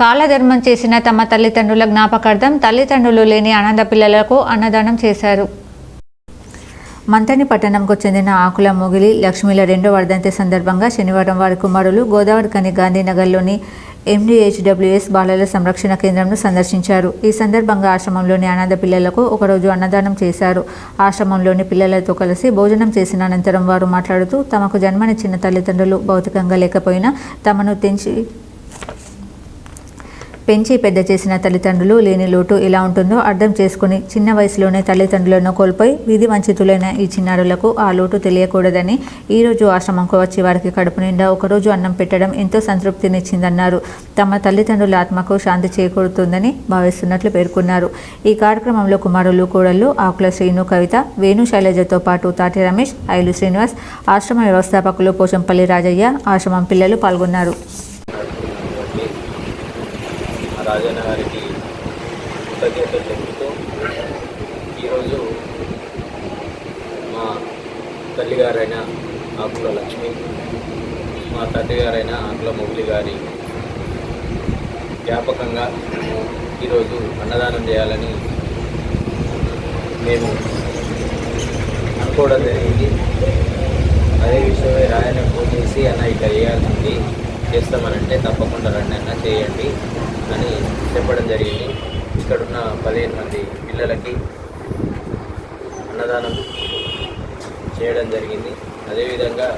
కాలధర్మం చేసిన తమ తల్లిదండ్రుల జ్ఞాపకార్థం తల్లిదండ్రులు లేని అనాథ పిల్లలకు అన్నదానం చేశారు. మంతని పట్టణంకు చెందిన ఆకుల మొగిలి లక్ష్మీల రెండో వర్ధంతి సందర్భంగా శనివారం వారి కుమారులు గోదావరి కని గాంధీనగర్లోని ఎండిహెచ్డబ్ల్యూఎస్ బాలల సంరక్షణ కేంద్రంను సందర్శించారు. ఈ సందర్భంగా ఆశ్రమంలోని అనాథ పిల్లలకు ఒకరోజు అన్నదానం చేశారు. ఆశ్రమంలోని పిల్లలతో కలిసి భోజనం చేసిన అనంతరం వారు మాట్లాడుతూ తమకు జన్మనిచ్చిన తల్లిదండ్రులు భౌతికంగా లేకపోయినా తమను తెంచి పెంచి పెద్ద చేసిన తల్లిదండ్రులు లేని లోటు ఎలా ఉంటుందో అర్థం చేసుకుని చిన్న వయసులోనే తల్లిదండ్రులను కోల్పోయి విధి వంచితులైన ఈ చిన్నారులకు ఆ లోటు తెలియకూడదని ఈరోజు ఆశ్రమంకు వచ్చి వారికి కడుపు నిండా ఒకరోజు అన్నం పెట్టడం ఎంతో సంతృప్తినిచ్చిందన్నారు. తమ తల్లిదండ్రుల ఆత్మకు శాంతి చేకూరుతుందని భావిస్తున్నట్లు పేర్కొన్నారు. ఈ కార్యక్రమంలో కుమారులు కోడళ్ళు ఆకుల శ్రీను కవిత వేణు శైలజతో పాటు తాటి రమేష్ ఐలు శ్రీనివాస్ ఆశ్రమ వ్యవస్థాపకులు పోచంపల్లి రాజయ్య ఆశ్రమం పిల్లలు పాల్గొన్నారు. రాజన్న గారికి కృతజ్ఞతలు తెలుపుతూ ఈరోజు మా తల్లిగారైన ఆకుల లక్ష్మి మా తండ్రిగారైన ఆకుల మొగులి గారి జ్ఞాపకంగా ఈరోజు అన్నదానం చేయాలని మేము అనుకోవడం జరిగింది. అదే విషయమై రాయన ఫోన్ చేసి అన్న ఇట్లా చేస్తామనంటే తప్పకుండా రండి అన్న చేయండి అని చెప్పడం జరిగింది. ఇక్కడున్న పదిహేను మంది పిల్లలకి అన్నదానం చేయడం జరిగింది. అదేవిధంగా